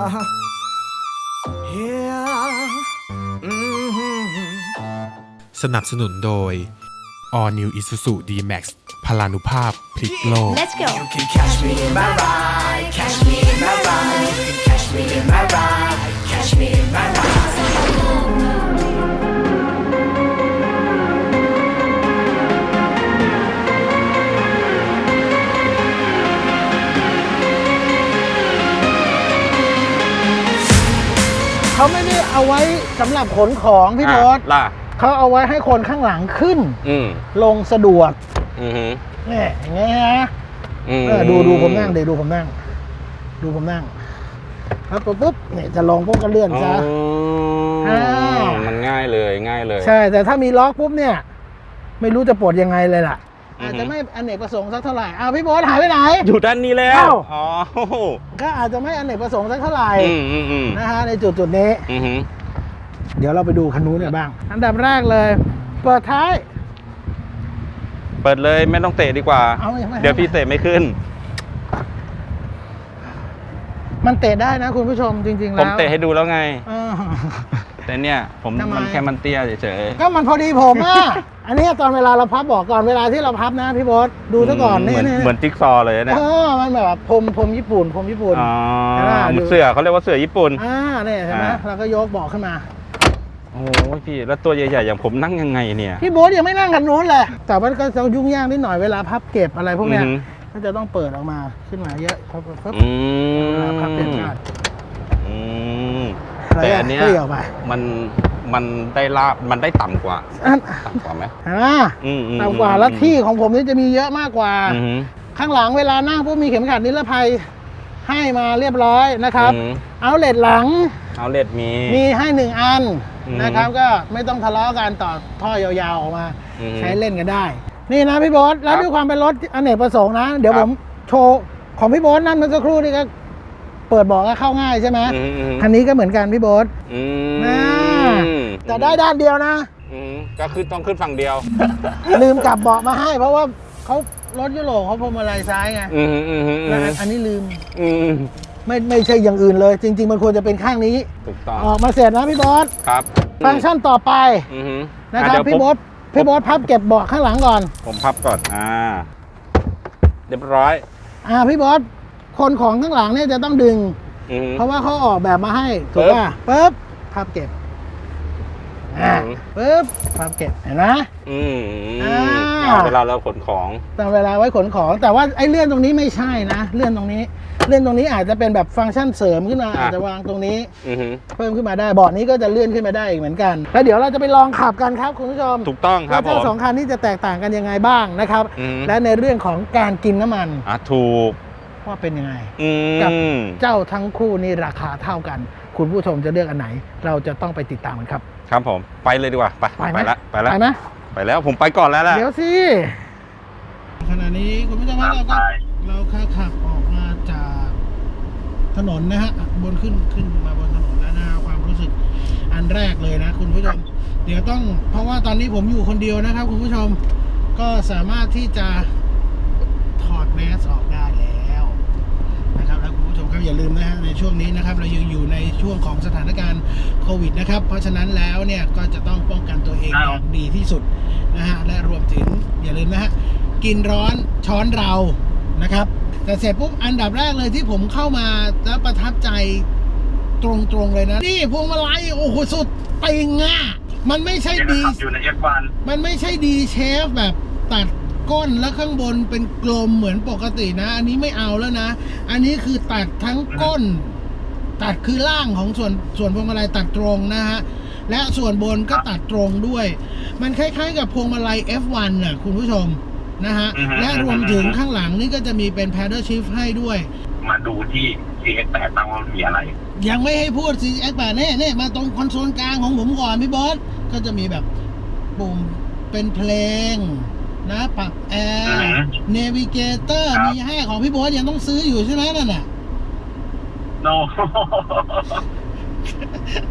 Uh-huh. Yeah. Mm-hmm. สนับสนุนโดย All New Isuzu D-Max พลานุภาพพลิกโลก Let's go. You can catch me in my ride, catch me in my ride. You can catch me in my ride, catch me in my ride. เขาไม่ได้เอาไว้สำหรับขนของพี่โรสอะล่ะเขาเอาไว้ให้คนข้างหลังขึ้น อืมลงสะดวกอือหือเนี่ยอย่างเงี้ยนะอืมเออดูดูผมนั่งเดี๋ยวดูผมนั่ง ดูผมนั่งครับปุ๊บปุ๊บเนี่ยจะลงปุ๊บก็เลื่อนอ๋อซะอ่ามันง่ายเลยง่ายเลย ใช่แต่ถ้ามีล็อกปุ๊บเนี่ย ไม่รู้จะปลดยังไงเลยล่ะ อือฮึอาจจะไม่อเนกประสงค์สักเท่าไหร่อ้าวพี่โบ๊ทหายไปไหน อยู่ด้านนี้แล้วอ้าวอ๋อโอ้โหก็อาจจะไม่อเนกประสงค์สักเท่าไหร่อืมอืมอืมนะฮะในจุดจุดๆนี้อือหือเดี๋ยวเราไปดูคันนู้นกันบ้าง อันดับแรกเลย เปิดท้าย เปิดเลยไม่ต้องเตะดีกว่าเอาไม่ไม่เดี๋ยวพี่เตะไม่ขึ้น มันเตะได้นะคุณผู้ชมจริงๆผแล้วมเตะให้ดูแล้วไงเออแต่เนี่ยผมทำไมมันแค่มันเตี้ยเฉยก็มันพอดีผมอะ อันนี้ตอนเวลาเราพับบอกก่อนเวลาที่เราพับนะพี่โบ๊ทๆดูซะก่อนนี่เหมือนนี่เหมือนจิ๊กซอว์เลยเนี่ยเออมันแบบพรมพรมญี่ปุ่นพรมญี่ปุ่น อ๋อเห็นไหมดู เสือเขาเรียกว่าเสือญี่ปุ่น อ่าเนี่ยเห็นไหมอ่า เราก็ยกเบอกขึ้นมา โอ้ยพี่แล้วตัวใหญ่ๆอย่างผมนั่งยังไงเนี่ยพี่โบ๊ทยังไม่นั่งกันนู้นเลยแต่ว่าก็จะยุ่งยากนิดหน่อยเวลาพับเก็บอะไรพวกเนี้ยอือหือก็จะต้องเปิดออกมาขึ้นมาเยอะครับครับอืมเวลาพับเก็บก็อืมแล้วแต่ก็อันเนี้ยคลี่ออกไปมัน มันได้ลาบมันได้ต่ำกว่าอันต่ำกว่าไหมเห็นไหมอืมอืมต่ำกว่าแล้วที่ของผมนี่จะมีเยอะมากกว่า อืมข้างหลังเวลานั่งปุ๊บมีเข็มขัดนิรภัยให้มาเรียบร้อยนะครับ อืมเอาเลดหลังเอาเลดมี มีให้หนึ่งอันอืม นะครับ ก็ไม่ต้องทะเลาะกันต่อท่อยาวๆออกมา อืม ใช้เล่นกันได้ นี่นะพี่โบ๊ทแล้วครับด้วยความเป็นรถอเนกประสงค์นะ เดี๋ยวครัผบ มโชว์ของพี่โบ๊ทนั่นเมื่อสักครู่นี่ก็เปิดเบอกก็เข้าง่ายใช่ไหมอืมอืมคันนี้ก็เหมือนกันพี่โบ๊ทอืน่าม แต่ได้ด้านเดียวนะ อืมก็คือต้องขึ้นฝั่งเดียว ลืมกลับเบาะมาให้ เพราะว่าเขารถยุโรปเขาพวงมาลัยซ้ายไงอืมอืมอืมอืแล้วมอันอันนี้ลืม อืมไม่ไม่ใช่อย่างอื่นเลย จริง ๆ มันควรจะเป็นข้างนี้ ถูกต้องออกมาเสร็จนะพี่โบ๊ทครับฟังก์ชันต่อไปอืมนะครับอ่เดี๋ยวพี่ผมโบ๊ทพี่โบ๊ทพับเก็บเบาะข้างหลังก่อน ผมพับก่อนอ่าเรียบร้อย อ่าพี่โบ๊ทคนของข้างหลังเนี่ยจะต้องดึงอืมเพราะว่าเขาออกแบบมาให้ ถูกปึ๊บป่ะปึ๊บพับเก็บ อ่าอืมปึ๊บพับเก็บเห็นไหม อืมอ่าอ่าเวลาเราขนของแต่เวลาไว้ขนของ แต่ว่าไอ้เลื่อนตรงนี้ไม่ใช่นะ เลื่อนตรงนี้ เลื่อนตรงนี้อาจจะเป็นแบบฟังก์ชันเสริมขึ้นมาอะ อาจจะวางตรงนี้อืมเพิ่มขึ้นมาได้เบาะนี้ก็จะเลื่อนขึ้นมาได้อีกเหมือนกัน แล้วเดี๋ยวเราจะไปลองขับกันครับคุณผู้ชมถูกต้องครับว่าผทั้งมสองคันนี้จะแตกต่างกันยังไงบ้างนะครับ อืม และในเรื่องของการกินน้ำมันอะถูก ว่าเป็นยังไง อืกับมเจ้าทั้งคู่นี่ราคาเท่ากัน คุณผู้ชมจะเลือกอันไหน เราจะต้องไปติดตามกันครับ ครับผม ไปเลยดีกว่า ไป ไปไหมไปละไปละไปไหมไปแล้วผมไปก่อนแล้วล่ะ เดี๋ยวสิขณะนี้คุณผู้ชมครับเราก็เราขับออกมาจากถนนนะฮะบนขึ้นขึ้นมาบนถนนแล้วนะความรู้สึกอันแรกเลยนะ คุณผู้ชม เดี๋ยวต้อง เพราะว่าตอนนี้ผมอยู่คนเดียวนะครับ คุณผู้ชมก็สามารถที่จะถอดแมสออกได้แล้วนะครับแล้วคุณผู้ชมครับ อย่าลืมนะฮะในช่วงนี้นะครับเรายังอยู่ในช่วงของสถานการณ์โควิดนะครับ เพราะฉะนั้นแล้วเนี่ยก็จะต้องป้องกันตัวเองอย่างดีที่สุดนะฮะและรวมถึงอย่าลืมนะฮะกินร้อนช้อนเรานะครับ แต่เสร็จปุ๊บอันดับแรกเลยที่ผมเข้ามาแล้วประทับใจตรงๆเลยนะนี่พวงมาลัยโอ้โหสุดติงอะมันไม่ใช่ดีอยู่ใน F1 มันไม่ใช่ดีเชฟแบบตัด ก้นแล้วข้างบนเป็นกลมเหมือนปกตินะ อันนี้ไม่เอาแล้วนะ อันนี้คือตัดทั้งก้น ตัดคือล่างของส่วนส่วนพวงมาลัยตัดตรงนะฮะและส่วนบนก็ตัดตรงด้วย มันคล้ายๆกับพวงมาลัย F1 น่ะ คุณผู้ชมนะฮะอือฮึและรวมถึงข้างหลังนี่ก็จะมีเป็น paddle shift ให้ด้วย มาดูที่ CX8 บ้างว่ามันมีอะไร ยังไม่ให้พูดสิแอคแบบนี้นี่มาตรงคอนโซลกลางของผมก่อนพี่บอส ก็จะมีแบบปุ่มเป็นเพลง นะปรับแออือร์ฮึเนวิเกเตอร์ครับ มีให้ของพี่โบอสยังต้องซื้ออยู่ใช่ไหมนั่นน่ะโน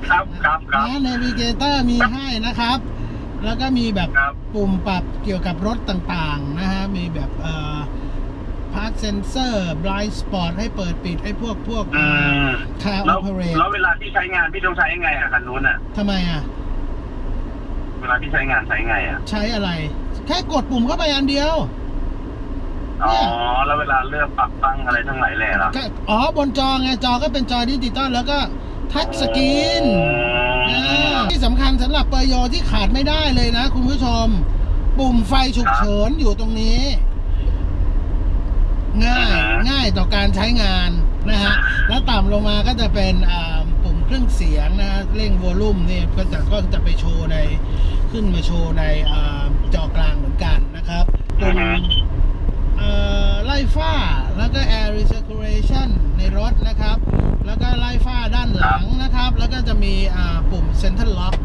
ครับครับครับ นะเนวิเกเตอร์มีให้นะครับ แล้วก็มีแบบครับ ปุ่มปรับเกี่ยวกับรถต่างๆนะฮะมีแบบเอ่อ Park Sensor Blind Spot ให้เปิดปิดไอ้พวกพวกอืม Car แล้ว Operate แล้วเวลาที่ใช้งานพี่ต้องใช้ยังไงอะคันนู้นอะ ทำไมอะ เวลาที่ใช้งานใช้ไงอะ ใช้อะไร แค่กดปุ่มเข้าไปอันเดียว อ๋อ แล้วเวลาเลือกปรับตั้งอะไรทั้งหลายแหล่ล่ะก็อ๋อบนจอไงจอก็เป็นจอดิจิตอลแล้วก็ทัชสกรีนอืมที่สำคัญสำหรับเปอร์โยที่ขาดไม่ได้เลยนะ คุณผู้ชม ปุ่มไฟฉุกเฉินอยู่ตรงนี้ ง่ายง่ายต่อการใช้งานนะฮะ แล้วต่ำลงมาก็จะเป็นอ่าปุ่มเครื่องเสียงนะฮะเร่งวอลลุ่มเนี่ยก็จะก็จะไปโชว์ในขึ้นมาโชว์ในอา จอกลางเหมือนกันนะครับปุ่มเอ่อไล่ฝ้าแล้วก็ air recirculation ในรถนะครับ แล้วก็ไล่ฝ้าด้านหลังนะครับ แล้วก็จะมีอ่าปุ่ม center lock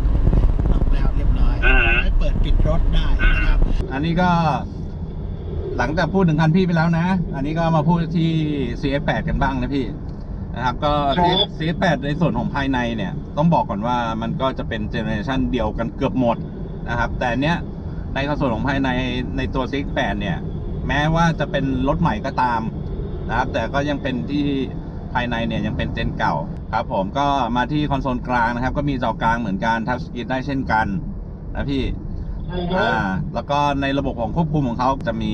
ออกแล้วเรียบร้อยอือฮึให้เปิดปิดรถได้นะครับ อันนี้ก็หลังจากพูดถึงคันพี่ไปแล้วนะ อันนี้ก็มาพูดที่ CF8 กันบ้างนะพี่นะครับก็ CF8 ในส่วนของภายในเนี่ย ต้องบอกก่อนว่ามันก็จะเป็นเจเนอเรชันเดียวกันเกือบหมดนะครับ แต่เนี้ย ในส่วนของภายในในตัว CX8 เนี่ย แม้ว่าจะเป็นรถใหม่ก็ตามนะครับ แต่ก็ยังเป็นที่ภายในเนี่ยยังเป็นเจนเก่าครับ ผมก็มาที่คอนโซลกลางนะครับ ก็มีจอกลางเหมือนกันทัชสกรีนได้เช่นกันนะพี่อ่าแล้วก็ในระบบของควบคุมของเขาจะมี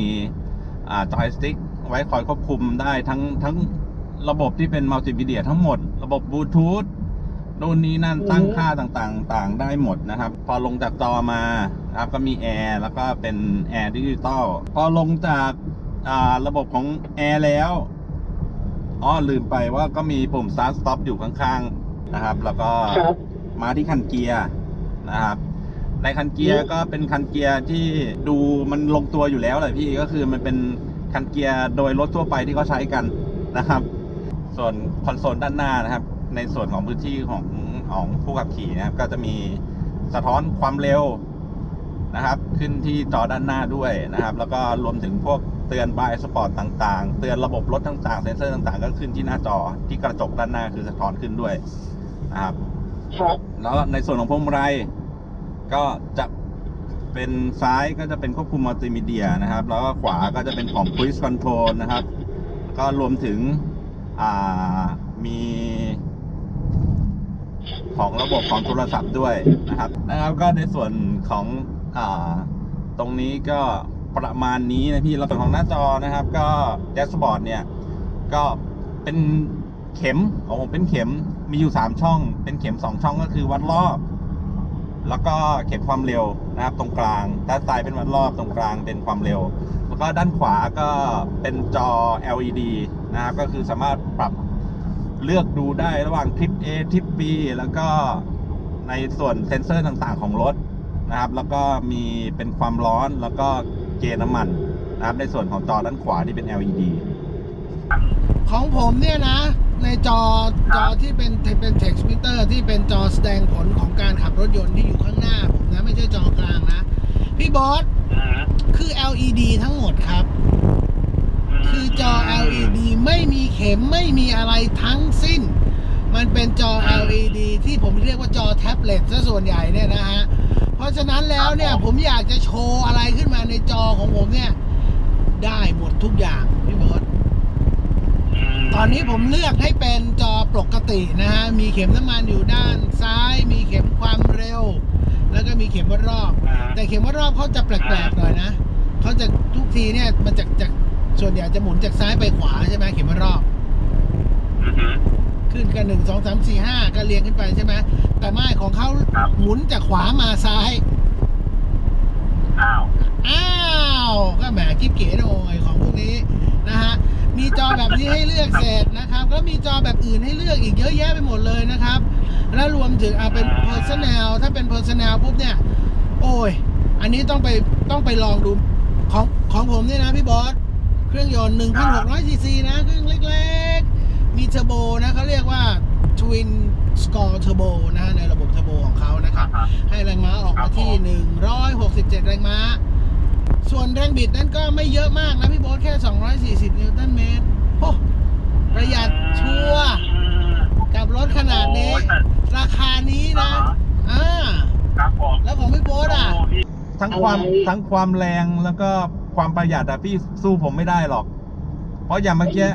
อ่าจอยสติ๊กไว้คอยควบคุมได้ทั้งทั้งระบบที่เป็นมัลติมีเดียทั้งหมด ระบบบลูทูธ นู่นนี้นั่นตั้งค่าต่างๆต่างได้หมดนะครับ พอลงจากจอมานะครับก็มีแอร์แล้วก็เป็นแอร์ดิจิตอลพอลงจากอ่าระบบของแอร์แล้วอ๋อลืมไปว่าก็มีปุ่ม start stop อยู่ข้างๆนะครับ แล้วก็มาที่คันเกียร์นะครับในคันเกียร์ก็เป็นคันเกียร์ที่ดูมันลงตัวอยู่แล้วแหละพี่ก็คือมันเป็นคันเกียร์โดยรถทั่วไปที่เขาใช้กันนะครับ ส่วนคอนโซลด้านหน้านะครับ ในส่วนของพื้นที่ของของผู้ขับขี่นะครับ ก็จะมีสะท้อนความเร็วนะครับ ขึ้นที่จอด้านหน้าด้วยนะครับ แล้วก็รวมถึงพวกเตือนบายสปอร์ตต่างๆ เตือนระบบรถต่างๆ เซ็นเซอร์ต่างๆ ก็ขึ้นที่หน้าจอที่กระจกด้านหน้าคือสะท้อนขึ้นด้วยนะครับแล้วในส่วนของพวงมาลัยก็จะเป็นซ้ายก็จะเป็นควบคุมมัลติมีเดียนะครับ แล้วก็ขวาก็จะเป็นของ Cruise Control นะครับ ก็รวมถึงอ่ามี ของระบบของโทรศัพท์ด้วยนะครับนะครับ ก็ในส่วนของอตรงนี้ก็ประมาณนี้นะพี่แล้วส่วนของหน้าจอนะครับ ก็แดชบอร์ดเนี่ย ก็เป็นเข็มของผมเป็นเข็มมีอยู่ 3 ช่อง เป็นเข็ม 2 ช่องก็คือวัดรอบ แล้วก็เข็มความเร็วนะครับ ตรงกลาง ด้านซ้ายเป็นวัดรอบตรงกลางเป็นความเร็ว แล้วก็ด้านขวาก็เป็นจอ LED นะครับ ก็คือสามารถปรับ เลือกดูได้ระหว่างทริป A ทริป B แล้วก็ในส่วนเซ็นเซอร์ต่างๆของรถนะครับ แล้วก็มีเป็นความร้อนแล้วก็เกณฑ์น้ำมันนะครับในส่วนของจอด้านขวาที่เป็น LED ของผมเนี่ยนะ ในจอจอที่เป็นเป็น text meter ที่เป็นจอแสดงผลของการขับรถยนต์ที่อยู่ข้างหน้าผมนะ ไม่ใช่จอกลางนะ พี่บอสอืมคือ LED ทั้งหมดครับ คือจอ LED ไม่มีเข็มไม่มีอะไรทั้งสิ้น มันเป็นจอ LED ที่ผมเรียกว่าจอแท็บเล็ตซะส่วนใหญ่เนี่ยนะฮะ เพราะฉะนั้นแล้วเนี่ยผมอยากจะโชว์อะไรขึ้นมาในจอของผมเนี่ย ได้หมดทุกอย่าง พี่บอสตอนนี้ผมเลือกให้เป็นจอปกตินะฮะ มีเข็มน้ำมันอยู่ด้านซ้าย มีเข็มความเร็ว แล้วก็มีเข็มวัดรอบ แต่เข็มวัดรอบเขาจะแปลกๆหน่อยนะเขาจะทุกทีเนี่ยมันจะจะ ส่วนใหญ่จะหมุนจากซ้ายไปขวาใช่ไหมเข็มวัดรอบ อือฮึ ขึ้นกันหนึ่งสองสามสี่ห้าก็เรียงขึ้นไปใช่ไหมแต่ไม่ของเขาครับ หมุนจากขวามาซ้าย อ้าวอ้าว ก็แหมกิ๊บเก๋หน่อยของพวกนี้นะฮะ มีจอแบบนี้ให้เลือกเสร็จนะครับ ก็มีจอแบบอื่นให้เลือกอีกเยอะแยะไปหมดเลยนะครับ แล้วรวมถึงอะเป็น personal ถ้าเป็น personal ปุ๊บเนี่ย โอ้ย อันนี้ต้องไปต้องไปลองดูของของผมเนี่ยนะพี่บอส เครื่องยนต์ 1,600ซีซีนะ เครื่องเล็กๆ มีเทอร์โบนะเขาเรียกว่า Twin Score Turbo นะฮะในระบบเทอร์โบของเขานะครับอ่าฮะให้แรงม้าออกมาที่ 167 แรงม้า ส่วนแรงบิดนั้นก็ไม่เยอะมากนะพี่โบ๊ทแค่ 240 นิวตันเมตรโอ้ประหยัดชัวร์กับรถขนาดนี้โอ้ยแต่ราคานี้นะอ่าครับผมแล้วของพี่โบ๊ทอะโพี่ทั้งความทั้งความแรงแล้วก็ ความประหยัดอะพี่สู้ผมไม่ได้หรอก เพราะอย่างเมื่อกี้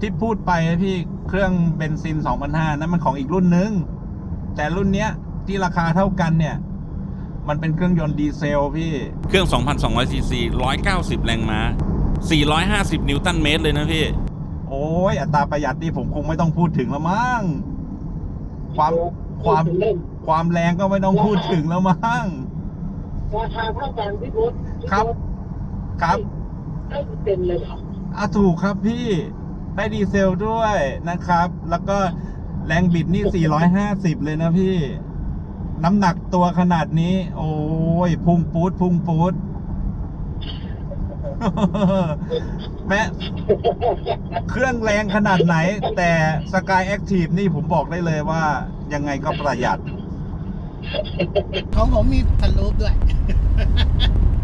ที่พูดไปนะพี่เครื่องเบนซิน2,500นั้นมันของอีกรุ่นนึง แต่รุ่นเนี้ยที่ราคาเท่ากันเนี่ย มันเป็นเครื่องยนต์ดีเซลพี่ เครื่อง 2,200ซีซี190 แรงม้า450 นิวตันเมตรเลยนะพี่ โอ้ยอัตราประหยัดนี่ผมคงไม่ต้องพูดถึงแล้วมั้งความความความแรงก็ไม่ต้องพูดถึงแล้วมั้งราคาเท่ากันพี่บุ๊คครับ ครับได้เต็มเลยเหรออะถูกครับพี่ได้ดีเซลด้วยนะครับ แล้วก็แรงบิดนี่ 450 เลยนะพี่ น้ำหนักตัวขนาดนี้ โอ้ย พุ่งปูด พุ่งปูดแม้เครื่องแรงขนาดไหน แต่ Sky Active นี่ผมบอกได้เลยว่า ยังไงก็ประหยัด ของผมมีทันรูปด้วย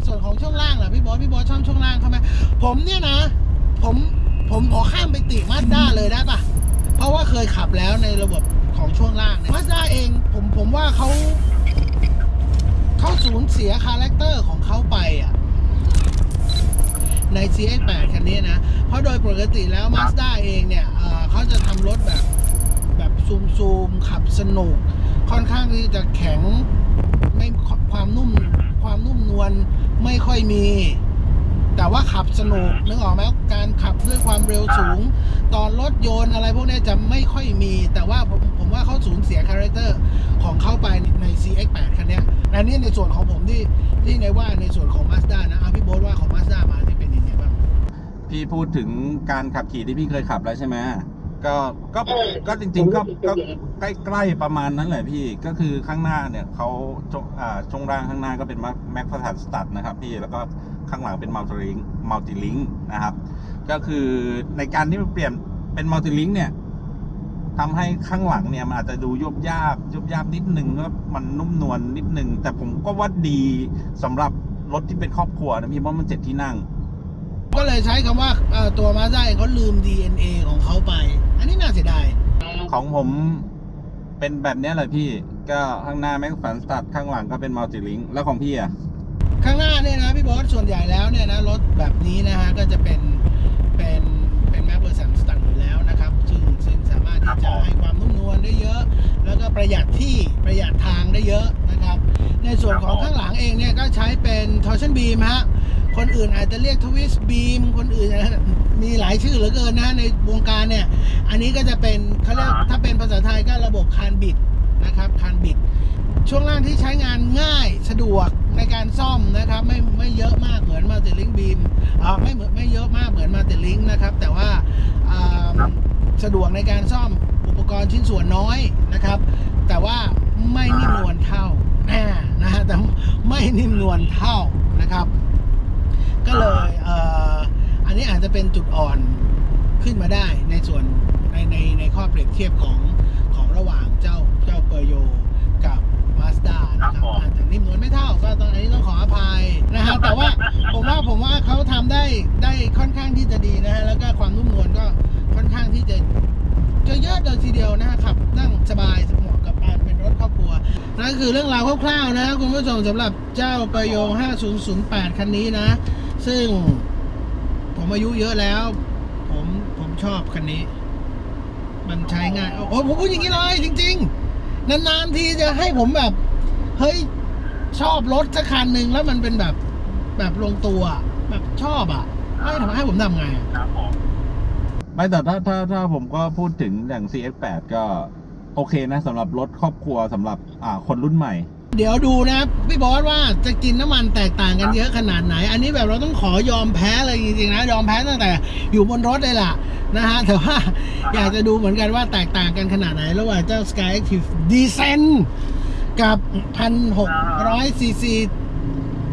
ส่วนของช่วงล่างล่ะพี่บอสพี่บอสชอบช่วงล่างเขาไหมผมเนี่ยนะ ผมผมขอข้ามไปติมาสด้าเลยได้ปะเพราะว่าเคยขับแล้วในระบบของช่วงล่างมาสด้าเองผมผมว่าเขาเขาสูญเสียคาแรคเตอร์ของเขาไปอะใน CX8 คันนี้นะ เพราะโดยปกติแล้ว Mazda เองเนี่ยเขาจะทำรถแบบแบบซูมซูมๆขับสนุก ค่อนข้างที่จะแข็งไม่ความนุ่มความนุ่มนวลไม่ ค่อยมี แต่ว่าขับสนุกนึกออกไหมการขับด้วยความเร็วสูง ตอนรถโยนอะไรพวกนี้จะไม่ค่อยมี แต่ว่าผมผมว่าเขาสูญเสียคาแรคเตอร์ของเขาไปใน CX8 คันเนี้ยอันนี้ในส่วนของผมที่ที่ในว่าในส่วนของ Mazda นะอะพี่โบ๊ทว่าของ Mazda มาที่เป็นยังไงบ้างพี่พูดถึงการขับขี่ที่พี่เคยขับแล้วใช่ไหม ก็ก็ก็จริง ๆ ก็ก็ใกล้ๆประมาณนั้นแหละพี่ก็คือข้างหน้าเนี่ยเขาจอ่าช่วงล่างข้างหน้าก็เป็นแม็กพาร์ตสตัดนะครับพี่แล้วก็ข้างหลังเป็นมัลติลิงมัลติลิงนะครับ ก็คือในการที่มันเปลี่ยนเป็นมัลติลิงเนี่ยทำให้ข้างหลังเนี่ยมันอาจจะดูยุบยาบยุบยาบนิดนึงแล้วมันนุ่มนวลนิดนึง แต่ผมก็ว่าดีสำหรับรถที่เป็นครอบครัวนะพี่เพราะมันเจ็ดที่นั่ง ก็เลยใช้คำว่าตัว Mazda เองเขาลืม DNA ของเขาไป อันนี้น่าเสียดาย ของผมเป็นแบบเนี้ยแหละพี่ ก็ข้างหน้าแม็กฝันสตัดข้างหลังก็เป็นมัลติลิงแล้วของพี่อะ ข้างหน้าเนี่ยนะพี่บอสส่วนใหญ่แล้วเนี่ยนะรถแบบนี้นะฮะก็จะเป็นเป็นเป็นแม็กเวอร์สันสตันอยู่แล้วนะครับ ซึ่งซึ่งสามารถที่จะให้ความนุ่มนวลได้เยอะ แล้วก็ประหยัดที่ประหยัดทางได้เยอะนะครับ ในส่วนของข้างหลังเองเนี่ยก็ใช้เป็น torsion beam ฮะคนอื่นอาจจะเรียก twist beam คนอื่น มีหลายชื่อเหลือเกินนะในวงการเนี่ย อันนี้ก็จะเป็นเขาเรียกถ้าเป็นภาษาไทยก็ระบบคานบิดนะครับคานบิด ช่วงล่างที่ใช้งานง่ายสะดวกในการซ่อมนะครับ ไม่ไม่เยอะมากเหมือนมาเต l ลิงบีมอ่าไม่เหมือนไม่เยอะมากเหมือนมาเต l ลิงนะครับ แต่ว่าอ่าสะดวกในการซ่อมอุปกรณ์ชิ้นส่วนน้อยนะครับ แต่ว่าไม่นิ่มนวลเท่าแน่นะฮะแต่ไม่นิ่มนวลเท่านะครับ ก็เลยเอ่อ อันนี้อาจจะเป็นจุดอ่อนขึ้นมาได้ในส่วนในในในข้อเปรียบเทียบของของระหว่างเจ้าเจ้าเปอร์โยกับ Mazda นะครับครับผมอาจจะนิ่มนวลไม่เท่าก็ตอนนี้ต้องขออภัยนะฮะแต่ว่าผมว่าผมว่าเขาทำได้ได้ค่อนข้างที่จะดีนะฮะแล้วก็ความนุ่มนวลก็ค่อนข้างที่จะจะเยอะเลยทีเดียวนะฮะขับนั่งสบายเหมาะกับการเป็นรถครอบครัวนั่นคือเรื่องราวคร่าวๆนะคุณผู้ชมสำหรับเจ้าเปอร์โย5008 คันนี้นะ ซึ่ง ผมอายุเยอะแล้ว ผมผมชอบคันนี้ มันใช้ง่ายโอ้โหผมพูดอย่างนี้เลยจริง ๆ นานๆทีจะให้ผมแบบ เฮ้ยชอบรถสักคันหนึ่งแล้วมันเป็นแบบแบบลงตัวอะแบบชอบอะให้ทำให้ผมทำไงอะครับผมไม่แต่ถ้าถ้าถ้าผมก็พูดถึงอย่าง CX8 ก็โอเคนะสำหรับรถครอบครัวสำหรับอ่าคนรุ่นใหม่ เดี๋ยวดูนะพี่บอสว่าจะกินน้ำมันแตกต่างกันเยอะขนาดไหน อันนี้แบบเราต้องขอยอมแพ้เลยจริงๆนะยอมแพ้ตั้งแต่อยู่บนรถเลยล่ะนะฮะแต่ว่าอยากจะดูเหมือนกันว่าแตกต่างกันขนาดไหน ระหว่างเจ้า Sky Active Descent กับ 1,600ซีซี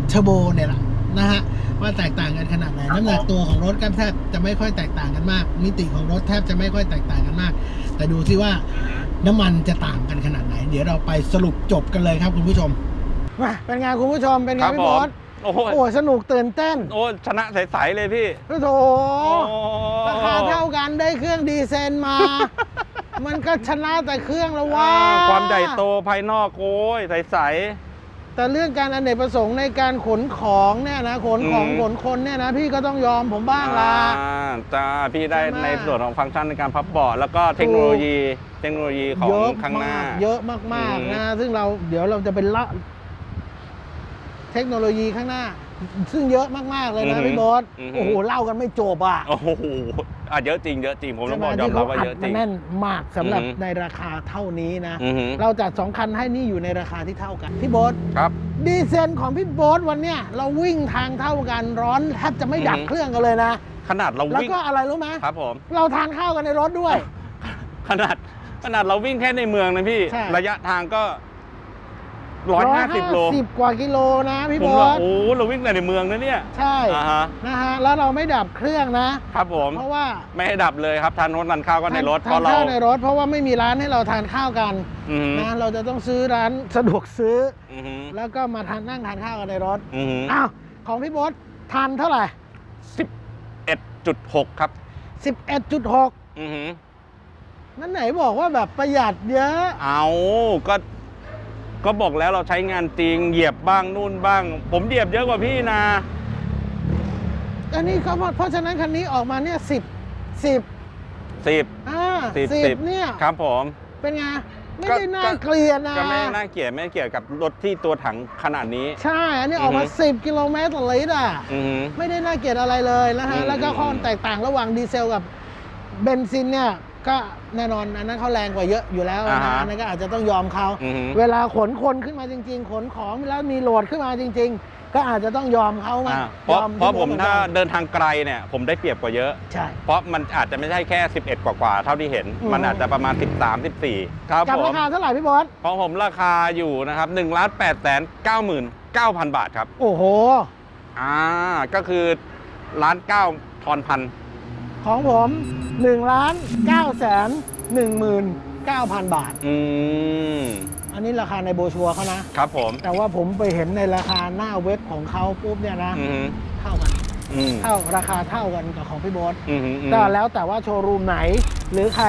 เทอร์โบเนี่ยแหละ นะฮะว่าแตกต่างกันขนาดไหนน้ำหนักตัวของรถก็แทบจะไม่ค่อยแตกต่างกันมาก มิติของรถแทบจะไม่ค่อยแตกต่างกันมาก แต่ดูที่ว่าน้ำมันจะต่างกันขนาดไหน เดี๋ยวเราไปสรุปจบกันเลยครับคุณผู้ชมมาเป็นไงคุณผู้ชมเป็นไงครับพี่ผบอมสโอ้โหโอ้สนุกตื่นเต้นโอ้ชนะใสๆเลยพี่โอ้โถโอ้ราคาเท่ากันได้เครื่องดีเซนมา มันก็ชนะแต่เครื่องแล้วว่า อ่าความใหญ่โตภายนอกโอ้ยใส แต่เรื่องการอเนกประสงค์ในการขนของเนี่ยนะขนของอืม ขนคนเนี่ยนะพี่ก็ต้องยอมผมบ้างละ อ่าจ้าพี่ได้ใช่ไหม ในส่วนของฟังก์ชันในการพับเบาะแล้วก็เทคโนโลยี เทคโนโลยีของเยอะข้างหน้า มากเยอะมากอืม ๆนะซึ่งเราเดี๋ยวเราจะเป็นละ เทคโนโลยีข้างหน้า ซึ่งเยอะมากๆเลยนะพี่โบอสโอ้โหเล่ากันไม่จบอะโอ้โหอะเยอะจริงเยอะจริงผมต้องบอกยอที่มรับเขาว่าอัดเยอะจมาริงแน่นมากสำหรับอือหือในราคาเท่านี้นะอือหือเราจัดสองคันให้นี่อยู่ในราคาที่เท่ากัน พี่โบ๊ทครับดีเซลของพี่โบ๊ทวันเนี้ยเราวิ่งทางเท่ากันร้อนแทบจะไม่ดับอือหือเครื่องกันเลยนะ ขนาดเราแล้ววิ่งก็อะไรรู้ไหมครับผมเราทานข้าวกันในรถด้วย ขนาดขนาดเราวิ่งแค่ในเมืองนะพี่ใช่ระยะทางก็ ร้อยห้าสิบโล150กว่ากิโลนะพี่ผมโบ๊ว่าทโอ้เราวิ่งแต่ในเมืองนะเนี่ยใช่อ่าฮะนะฮะแล้วเราไม่ดับเครื่องนะครับผมเพราะว่าไม่ให้ดับเลยครับทานรถทานข้าวก็ในรถเพทานราะเราข้าวในรถเพราะว่าไม่มีร้านให้เราทานข้าวกันอือหือนะเราจะต้องซื้อร้านสะดวกซื้ออือหือแล้วก็มาทานนั่งทานข้าวกันในรถอือหืออ้าวของพี่โบ๊ททานเท่าไหร่เอ็ดจุดหกครับ11.6อือหือนั่นไหนบอกว่าแบบประหยัดเยอะ เอา ก็ ก็บอกแล้วเราใช้งานจริงเหยียบบ้างนู่นบ้าง ผมเหยียบเยอะกว่าพี่นะ อันนี้เขาเพราะฉะนั้นคันนี้ออกมาเนี่ยสิบสิบสิบอ่าสิบสิสิบบเนี่ยครับผม เป็นไงไม่ก็ได้น่าก็เกลียดนะก็ไม่ได้น่าเกลียดไม่ได้เกลียดกับรถที่ตัวถังขนาดนี้ ใช่ อันนี้ออกมาอือฮึ10 กิโลเมตรต่อลิตรอะอือหือไม่ได้น่าเกลียดอะไรเลยนะอืฮะมแล้วก็ข้อแตกต่างระหว่างดีเซลกับเบนซินเนี่ย ก็แน่นอนอันนั้นเขาแรงกว่าเยอะอยู่แล้วนะอ่าฮะอันนั้นก็อาจจะต้องยอมเขาอือหือเวลาขนคนขึ้นมาจริง ๆ ขนของแล้วมีโหลดขึ้นมาจริง ๆ ก็อาจจะต้องยอมเขามาอ่าเพราะยอเพราะผมพี่โบ๊ทถ้าหอนกันเดินทางไกลเนี่ยผมได้เปรียบกว่าเยอะ ใช่ เพราะมันอาจจะไม่ใช่แค่ 11 กว่าๆเท่าที่เห็น อืม มันอาจจะประมาณ 13 14 ครับกับผมราคาเท่าไหร่พี่บอสเพราะผมราคาอยู่นะครับ1ล้าน8แสน99,000 บาทครับ โอ้โห อ่า ก็คือล้านเก้าทอนพัน ของผม1ล้าน9แสน1หมื่น9,000 บาท อืม อันนี้ราคาในโบรชัวร์เขานะ ครับผม แต่ว่าผมไปเห็นในราคาหน้าเว็บของเขาปุ๊บเนี่ยนะ อือหือเท่ากัน อืมเท่าราคาเท่ากันกับของพี่โบอสอือหืออืมก็แล้วแต่ว่าโชว์รูมไหน หรือใคร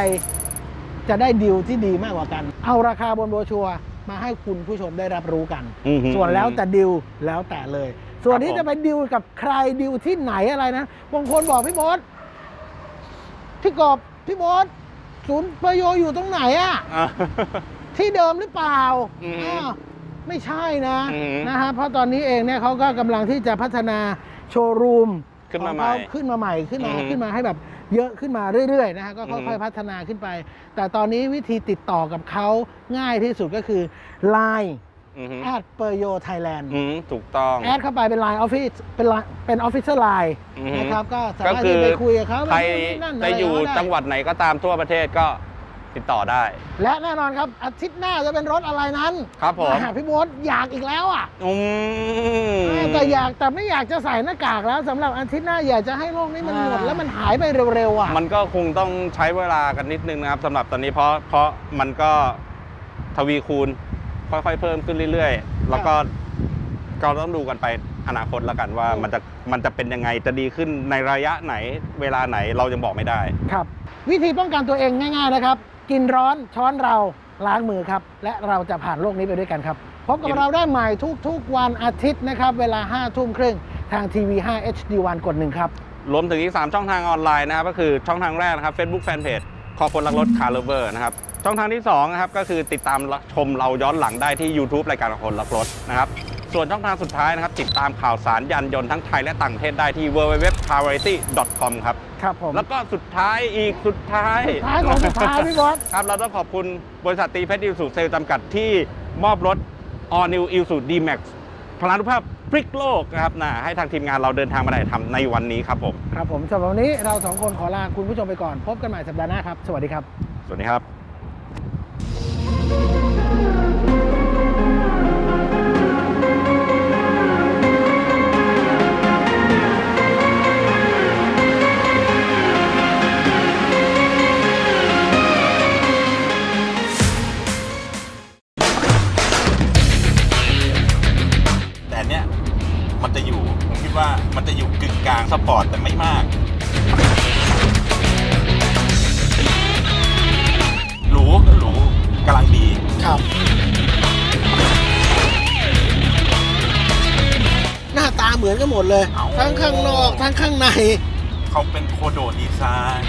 จะได้ดีลที่ดีมากกว่ากัน เอาราคาบนโบรชัวร์มาให้คุณผู้ชมได้รับรู้กัน อือหือส่วนแล้วแต่ดิวแล้วแต่เลย ส่วนครับที่ผม จะไปดิวกับใครดิวที่ไหนอะไรนะบางคนบอกพี่โบอส พี่กอบพี่โบอสศูนย์ประโยชน์อยู่ตรงไหนอะอ่าที่เดิมหรือเปล่าอืมอ้าวไม่ใช่นะอืมนะฮะเพราะตอนนี้เองเนี่ยเขาก็กำลังที่จะพัฒนาโชว์รูมขึ้นมาของใหม่เขขึ้นมาใหม่ขึ้นมาอืมขึ้นมาให้แบบเยอะขึ้นมาเรื่อยๆนะฮะก็อืค่อยมๆพัฒนาขึ้นไป แต่ตอนนี้วิธีติดต่อกับเขาง่ายที่สุดก็คือ Line อือหือ แอดเปอร์โยไทยแลนด์อืมถูกต้องแอดเข้าไปเป็น Line Office เป็น Line เป็น Officer Line อือฮึนะครับก็สาก็มารถคือที่ไปคุยกับเขาใครนู่นนี่นั่นจะอยู่ะไรก็ไจังหวัดไหนก็ตามทั่วประเทศก็ติดต่อได้ และแน่นอนครับอาทิตย์หน้าจะเป็นรถอะไรนั้น ครับผมอ่าพี่โบ๊ทอยากอีกแล้วอะอืมแต่อยากแต่ไม่อยากจะใส่หน้ากากแล้วสำหรับอาทิตย์หน้าอยากจะให้โลกนี้มันหมดอ่าแล้วมันหายไปเร็วๆอะ มันก็คงต้องใช้เวลากันนิดนึงนะครับสำหรับตอนนี้เพราะเพราะมันก็ทวีคูณ ค่อยๆเพิ่มขึ้นเรื่อยๆ แล้วก็ก็ต้องดูกันไปอนาคตแล้วกันว่าอืมมันจะมันจะเป็นยังไงจะดีขึ้นในระยะไหนเวลาไหนเรายังบอกไม่ได้ ครับ วิธีป้องกันตัวเองง่าย ๆนะครับ กินร้อนช้อนเราล้างมือครับ และเราจะผ่านโลกนี้ไปด้วยกันครับพบกับเราได้ใหม่ทุกๆวันอาทิตย์นะครับ เวลา5ทุ่มครึ่งทางทีวี5 HD1 กดหนึ่งครับ รวมถึงอีก 3 ช่องทางออนไลน์นะครับ ก็คือช่องทางแรกนะครับ Facebook Fanpage คอคนรักรถคาร์เลเวอร์นะครับ ช่องทางที่2นะครับก็คือติดตามชมเราย้อนหลังได้ที่ YouTube รายการคนรักรถนะครับส่วนช่องทางสุดท้ายนะครับ ติดตามข่าวสารยานยนต์ทั้งไทยและต่างประเทศได้ที่ www.carvariety.com ครับ ครับผม แล้วก็สุดท้ายอีกสุดท้ายสุดท้ายของสุดท้ายพี่บอสครับ เราต้องขอบคุณบริษัทตีเพชรอิลสูเซลจำกัดที่มอบรถ All New i l s u D-Max พลานุภาพพลิกโลกนะครับนะให้ทางทีมงานเราเดินทางมาได้ทำในวันนี้ครับผม ครับผมสำหรับวันนี้เราสองคนขอลาคุณผู้ชมไปก่อน พบกันใหม่สัปดาห์หน้าครับ สวัสดีครับ สวัสดีครับ แต่เนี้ยมันจะอยู่ผมคิดว่ามันจะอยู่กึ่งกลางสปอร์ตแต่ไม่มาก อนกันหมดเลย ทั้งข้างนอก ทั้งข้างใน เขาเป็นโคโดดีไซน์